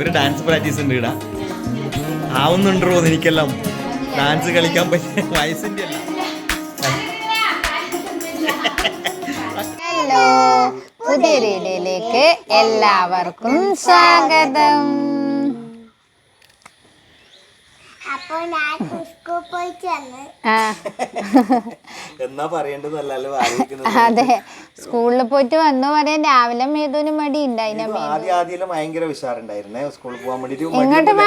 ഒരു dance practice ഉണ്ട് ഇടാ. ആവുന്നുണ്ടോ എനിക്കെല്ലാം ഡാൻസ് കളിക്കാൻ പറ്റിയ വയസ്സിന്റെ അല്ല ഹലോ പുതിയ വീഡിയോയിലേക്ക് എല്ലാവർക്കും സ്വാഗതം. അപ്പോൾ ഞാൻ എന്നാ പറയേണ്ടതല്ലോ അതെ. സ്കൂളിൽ പോയിട്ട് വന്നു പറയാൻ രാവിലെ മേതുവിന് മടി ഉണ്ടായിരുന്നു ആദ്യം ആദ്യം ഭയങ്കര ഉഷാറുണ്ടായിരുന്നേ സ്കൂളിൽ പോകാൻ വേണ്ടിട്ട്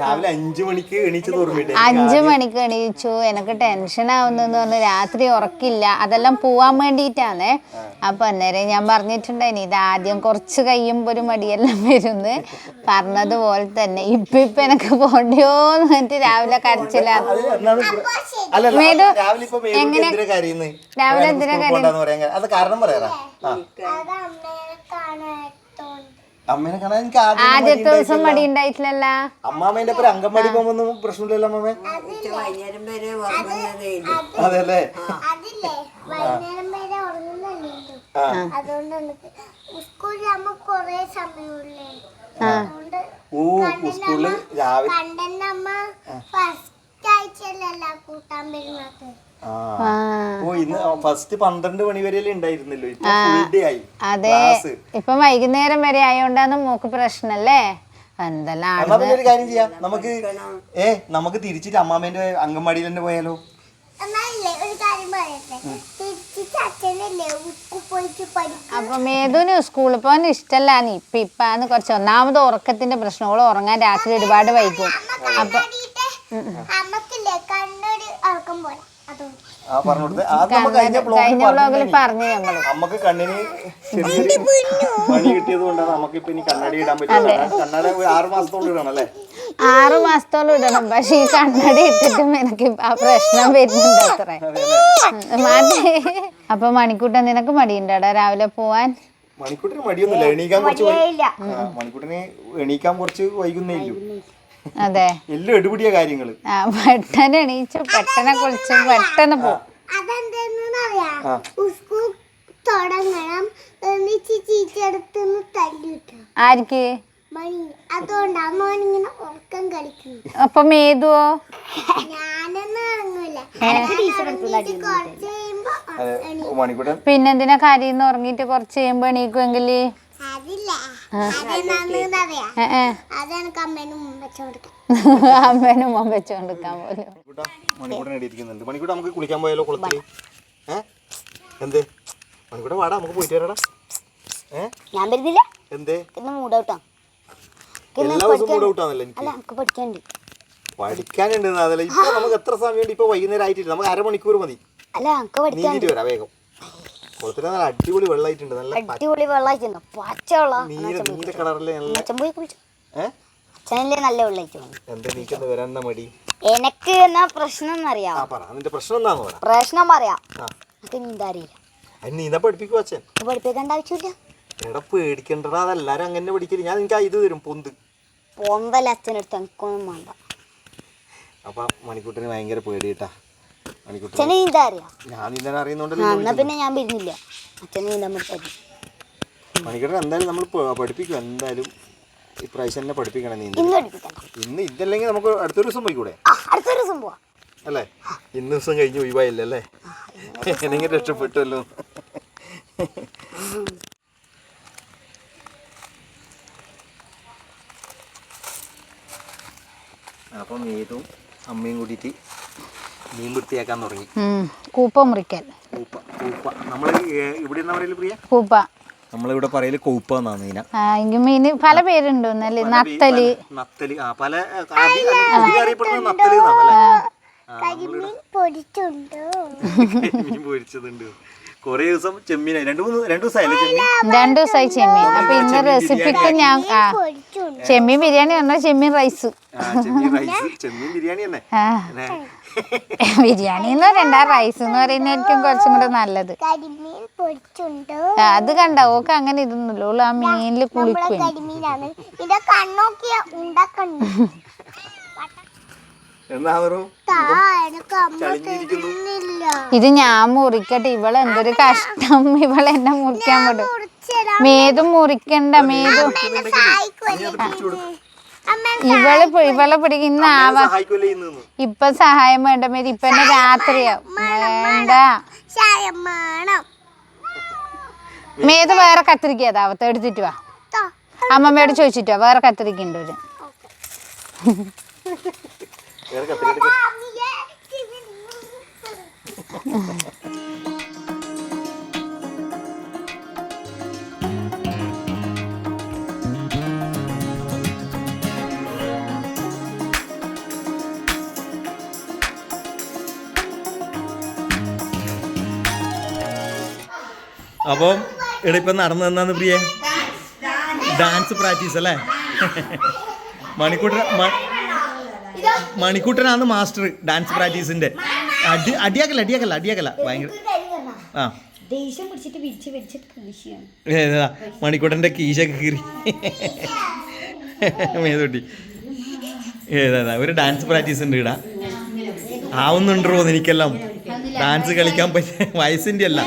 രാവിലെ അഞ്ചു മണിക്ക് എണീച്ച് തോർമ്മിട്ട് അഞ്ചു മണിക്ക് എണീച്ചു. എനിക്ക് ടെൻഷൻ ആവുന്നെന്ന് പറഞ്ഞു. രാത്രി ഉറക്കില്ല. അതെല്ലാം പോവാൻ വേണ്ടിയിട്ടാണ്. അപ്പൊ അന്നേരം ഞാൻ പറഞ്ഞിട്ടുണ്ടായിന് ഇത് ആദ്യം കുറച്ച് കഴിയുമ്പോ ഒരു മടിയെല്ലാം വരുന്ന്. പറഞ്ഞതുപോലെ തന്നെ. ഇപ്പൊ ഇപ്പൊ എനിക്ക് പോണ്ടിയോന്ന് പറഞ്ഞിട്ട് രാവിലെ കരച്ചില്ല അല്ല? മേതു, എങ്ങനെ- രാവിലെ എന്തിനാ അത് കാരണം പറയാറാ അമ്മേനെ കാണാൻ എനിക്ക് ആദ്യത്തെ ദിവസം മടി ഉണ്ടായിട്ടില്ല അമ്മാമേന്റെ ഒപ്പം അംഗൻവാടി പോകുമ്പോ പ്രശ്നമില്ലല്ലോ അമ്മാമേ? അതെല്ലേ? ഓ സ്കൂളിൽ രാവിലെ ഇന്ന് ഫസ്റ്റ് പന്ത്രണ്ട് മണി വരെ ഉണ്ടായിരുന്നല്ലോ അതെ. ഇപ്പൊ വൈകുന്നേരം വരെ ആയോണ്ടാണ് മോക്ക് പ്രശ്നല്ലേ? എന്തെല്ലാം എന്നാ പിന്നെ ഒരു കാര്യം ചെയ്യാം. നമുക്ക് ഏ നമുക്ക് തിരിച്ചിട്ട് അമ്മാമേന്റെ അംഗൻവാടിയിൽ തന്നെ പോയാലോ അപ്പൊ സ്കൂളിൽ പോകാൻ ഇഷ്ടല്ലാന്ന് ഇപ്പൊ ഇപ്പാന്ന് കുറച്ച് ഒന്നാമത് ഉറക്കത്തിന്റെ പ്രശ്നം. ഓൾ ഉറങ്ങാൻ രാത്രി ഒരുപാട് വൈകും. അപ്പൊ നമുക്ക് കണ്ണിന് പണി കിട്ടിയത് കൊണ്ടാണ് നമുക്ക് ഇപ്പൊ ഇനി കണ്ണടി ഇടാൻ പറ്റില്ല കണ്ണട ആറ് മാസത്തോളം ഇടണം അല്ലേ? ആറ് മാസത്തോളം ഇടണം. പക്ഷെ ഈ കണ്ണടി ഇട്ടിട്ടും എനിക്ക് ആ പ്രശ്നം വരുന്നുണ്ട് അത്ര. മാറ്റി. അപ്പൊ മണിക്കൂട്ടൻ നിനക്ക് മടിയുണ്ടാടാ രാവിലെ പോവാൻ? മണിക്കൂട്ടിന് മടിയൊന്നുമില്ല. എണീക്കാൻ കുറച്ച് ആ, മണിക്കൂട്ടിന് എണീക്കാൻ കുറച്ച് വൈകുന്നേ ഇല്ലു. അതെ. എല്ലാം എടുപിടിയ കാര്യങ്ങൾ. ആ പെട്ടെന്ന് എണീച്ചു പെട്ടെന്ന് കുളിച്ചു പെട്ടെന്ന് പോകും അതെന്തെന്നറിയാ? സ്കൂൾ തുടങ്ങണം. എന്നിട്ട് ടീച്ചറടുത്തുനിന്ന് തല്ലിട്ടു. ആർക്ക് മണി. അതുകൊണ്ടാ മോനിങ്ങനെ ഉറക്കം കളിക്കുന്നു അപ്പൊ മേതുവോ? ഞാനൊന്നും ഇറങ്ങൂല ഇറങ്ങിയിട്ട് കുറച്ച് കഴിയുമ്പോ അതെ. മണിക്കൂട്ടൻ പിന്നെന്തിനാ കാര്യം ഉറങ്ങിയിട്ട് കുറച്ച് കഴിയുമ്പോ എണീക്കുമെങ്കിൽ അമ്മേനും വെച്ചു മോൻ വെച്ചോണ്ടിരിക്കാൻ പോലും. മണിക്കൂട്ടൻ നമുക്ക് കുളിക്കാൻ പോയാലോ കുളത്തിൽ? എന്ത്? വാടാ നമുക്ക് പോയിട്ട് വരാടാ. ഏ? ഞാൻ വരുന്നില്ല. എന്തേ? ഇന്ന് മൂടൗട്ടാ. എല്ലാ ദിവസവും കൂടെ ഔട്ടാണല്ലോ എനിക്ക്? നമുക്ക് പഠിക്കാനുണ്ട്. പഠിക്കാനുണ്ട് അതല്ല? ഇപ്പൊ നമുക്ക് എത്ര സമയമുണ്ട്? ഇപ്പൊ വൈകുന്നേരം ആയിട്ടില്ല നമുക്ക് അരമണിക്കൂർ മതി. അല്ല നമുക്ക് പഠിക്കാൻ വരാം വേഗം. കുളത്തിൽ നല്ല അടിപൊളി വെള്ളമായിട്ടുണ്ട്. നല്ല അടിപൊളി വെള്ളമായിട്ടുണ്ട്. പച്ചവെള്ള. നീല നീല കളറിലെ നല്ല അച്ഛൻ പോയി കുളിച്ചു ഏ? അച്ഛനല്ലേ നല്ല വെള്ളമായിട്ട് എന്താ നീക്കെന്ന് വരാൻ മടി? എനക്ക് എന്നാ പ്രശ്നം എന്നറിയാം ആ പറ. നിന്റെ പ്രശ്നം എന്താന്ന് പറ. പ്രശ്നം പറയാം എനിക്ക് നീന്താ അറിയില്ല. അതിന് നീന്താ പഠിപ്പിക്കുവോ അച്ഛൻ? പഠിപ്പിക്കേണ്ട ആവശ്യമില്ല. എടാ പേടിക്കണ്ടടാ. അതെല്ലാരും അങ്ങനെ പഠിക്കൽ. ഞാൻ നിനക്ക് ആ ഇത് തരും പൊന്ത്. പൊന്തല്ല അച്ഛനടുത്ത് എനിക്കൊന്നും വേണ്ട. അപ്പൊ മണിക്കൂട്ടിന് ഭയങ്കര പേടി കേട്ടാ മണിക്കൂട്ടൻ അച്ഛന് നീന്താ അറിയാം? ഞാൻ നീന്താൻ ആ, അറിയുന്നോണ്ടല്ലോ എന്നാ പിന്നെ ഞാൻ വരുന്നില്ല. അച്ഛന് നീന്താൻ പറ്റി മണിക്കൂട്ടൻ എന്തായാലും നമ്മൾ പ- പഠിപ്പിക്കും. എന്തായാലും ഇപ്രാവശ്യം തന്നെ പഠിപ്പിക്കണം നീന്തി ഇന്ന് ഇതല്ലെങ്കിൽ നമുക്ക് അടുത്തൊരു ദിവസം പോയിക്കൂടെ? ദിവസം പോവാ. അല്ലേ? ഇന്ന് ദിവസം കഴിഞ്ഞ് ഒഴിവായില്ല അല്ലേ? രക്ഷപ്പെട്ടുമല്ലോ അപ്പം ഏതും അമ്മയും കൂടിയിട്ട് മീൻ വൃത്തിയാക്കാൻ തുടങ്ങി. കൂപ്പ മുറിക്കൽ. കൂപ്പ കൂപ്പ. നമ്മൾ ഇവിടെ എന്നാ പറയൽ പ്രിയ? കൂപ്പ. നമ്മളിവിടെ പറയൽ കൂപ്പ എന്നാണ് മീന. എങ്കിൽ മീന് പല പേരുണ്ട് നത്തൽ. നത്തൽ. ആ പല അറിയപ്പെടുന്നത് നത്തൽ മീൻ പൊരിച്ചതുണ്ട് കൊറേ ദിവസം ചെമ്മീനായി. രണ്ടു മൂന്ന് രണ്ടു ദിവസമായില്ലേ ചെമ്മീൻ? രണ്ടു ദിവസമായി ചെമ്മീൻ. അപ്പൊ ഇന്ന് റെസിപ്പിക്ക് ഞാൻ ചെമ്മീൻ ബിരിയാണി പറഞ്ഞാൽ ചെമ്മീൻ റൈസ്. ആ ചെമ്മീൻ റൈസ് ചെമ്മീൻ ബിരിയാണി തന്നെ. ബിരിയാണി എന്ന് പറയണ്ട റൈസ് എന്ന് പറയുന്നതായിരിക്കും കുറച്ചും കൂടെ നല്ലത്. അത് കണ്ട ഓക്ക് അങ്ങനെ ഇതൊന്നുമില്ല. ഓൾ ആ മീനിൽ കുളിക്കും കരിമീനാണ്. ഇത് ഞാൻ മുറിക്കട്ടെ. ഇവളെന്തൊരു കഷ്ടം. ഇവളെന്നെ മുറിക്കാൻ ശരി മേതു മുറിക്കണ്ട മേതു ഇവൾ ഇവളെ ഇവളെ പിടിക്കുന്ന ആവാ ഇന്ന് ഇപ്പൊ സഹായം വേണ്ട മേരി ഇപ്പൊ തന്നെ രാത്രിയാവും വേണ്ട മേത് വേറെ കത്തിരിക്ക അതാവത്ത് എടുത്തിട്ട് വാ അമ്മമ്മയോട് ചോദിച്ചിട്ട് വാ വേറെ കത്തിരിക്കണ്ട ഒരു വേറെ അപ്പം ഇവിടെ ഇപ്പം നടന്നു തന്നാന്ന് പ്രിയ? ഡാൻസ് പ്രാക്ടീസ് അല്ലേ? മണിക്കൂട്ടൻ മണിക്കൂട്ടനാണ് മാസ്റ്റർ ഡാൻസ് പ്രാക്ടീസിന്റെ അടി അടിയാക്കല്ല അടിയാക്കല്ല അടിയാക്കല്ല. ഭയങ്കര ആ. മണിക്കൂട്ടന്റെ കീശൊക്കെ കീറി. മേതോട്ടി. ഏതാ ഒരു ഡാൻസ് പ്രാക്ടീസ് ഉണ്ട് ഇടാ. ആവുന്നുണ്ടോ എനിക്കെല്ലാം ഡാൻസ് കളിക്കാൻ പറ്റിയ വയസ്സിന്റെ അല്ല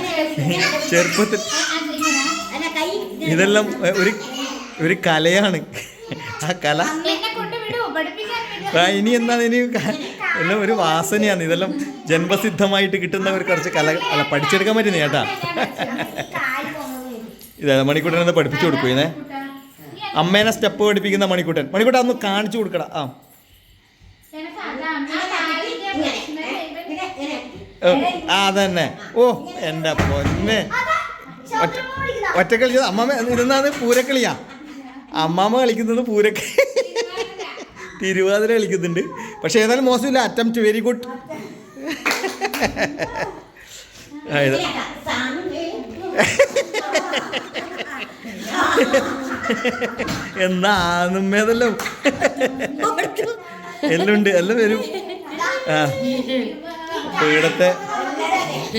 ചെറുപ്പത്തിൽ ഇതെല്ലാം ഒരു ഒരു കലയാണ് ആ കല ഇനി എന്താണ് ഇനി എല്ലാം ഒരു വാസനയാണ് ഇതെല്ലാം ജന്മസിദ്ധമായിട്ട് കിട്ടുന്ന ഒരു കുറച്ച് കല അല്ല പഠിച്ചെടുക്കാൻ പറ്റുന്ന ചേട്ടാ ഇതാ മണിക്കൂട്ടൻ എന്താ പഠിപ്പിച്ചു കൊടുക്കുന്നേ അമ്മേനെ സ്റ്റെപ്പ് പഠിപ്പിക്കുന്ന മണിക്കൂട്ടൻ മണിക്കൂട്ടൻ ഒന്ന് കാണിച്ചു കൊടുക്കടാ ആ ആ അതന്നെ. ഓ എന്റെ പൊന്നെ. ഒറ്റ ഒറ്റക്കളി അമ്മമ്മ ഇരുന്നാണ് പൂരക്കളിയാ. അമ്മാമ്മ കളിക്കുന്നത് പൂരക്കളി തിരുവാതിര കളിക്കുന്നുണ്ട്. പക്ഷെ ഏതായാലും മോശമില്ല. അറ്റംപ്റ്റ് വെരി ഗുഡ് എന്നാ ആന്നുമ്മേതെല്ലാം എല്ലാം ഉണ്ട് എല്ലാം വരും. ആ. അപ്പൊ ഇവിടത്തെ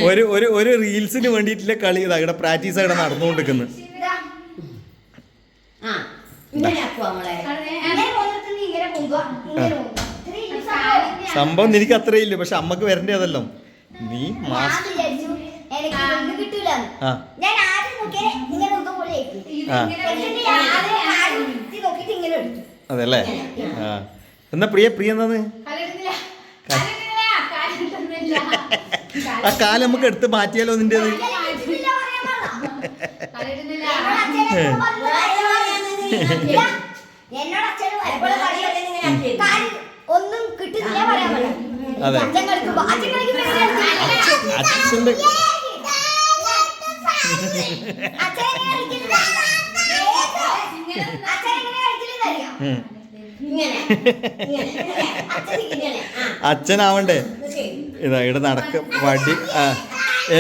ഒരു ഒരു ഒരു റീൽസിന് വേണ്ടിയിട്ടുള്ള കളി ഇതാ ഇവിടെ പ്രാക്ടീസ് ഇവിടെ നടന്നുകൊണ്ടിരിക്കുന്നത് പോകുക സംഭവം എനിക്ക് അത്രേ ഇല്ല പക്ഷെ അമ്മയ്ക്ക് വരേണ്ടതല്ലോ. നീ ഞാൻ മാസ് എനിക്ക് ഇതൊന്നും കിട്ടൂലെന്ന്. ആ. ഞാൻ ആദ്യം നോക്കിയാൽ ഇങ്ങനെ ഒന്നും പോലെ ആക്കി. ആ. ഞാൻ ആദ്യം ആദ്യം കുത്തി നോക്കിയിട്ട് ഇങ്ങനെ എടുത്തു. അതല്ലേ? ആ. എന്നാ പ്രിയ പ്രിയ എന്താന്ന് ആ കാലം നമുക്ക് എടുത്ത് മാറ്റിയാലോ നിന്റെ ഒന്നും കിട്ടുന്നില്ല അതെ. അച്ഛന്റെ അച്ഛനാവണ്ടേ. ഇതാ ഇവിടെ നടക്ക വടി ആ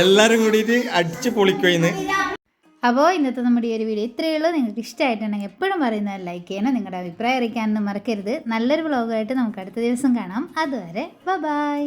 എല്ലാരും കൂടിയിട്ട് അടിച്ച് പൊളിക്കുന്ന് അപ്പോൾ ഇന്നത്തെ നമ്മുടെ ഈ ഒരു വീഡിയോ ഇത്രയേ ഉള്ളൂ. നിങ്ങൾക്ക് ഇഷ്ടമായിട്ടുണ്ടെങ്കിൽ എപ്പോഴും പറയുന്നത് ലൈക്ക് ചെയ്യണം. നിങ്ങളുടെ അഭിപ്രായം അറിയിക്കാനൊന്നും മറക്കരുത്. നല്ലൊരു വ്ളോഗായിട്ട് നമുക്ക് അടുത്ത ദിവസം കാണാം. അതുവരെ ബൈ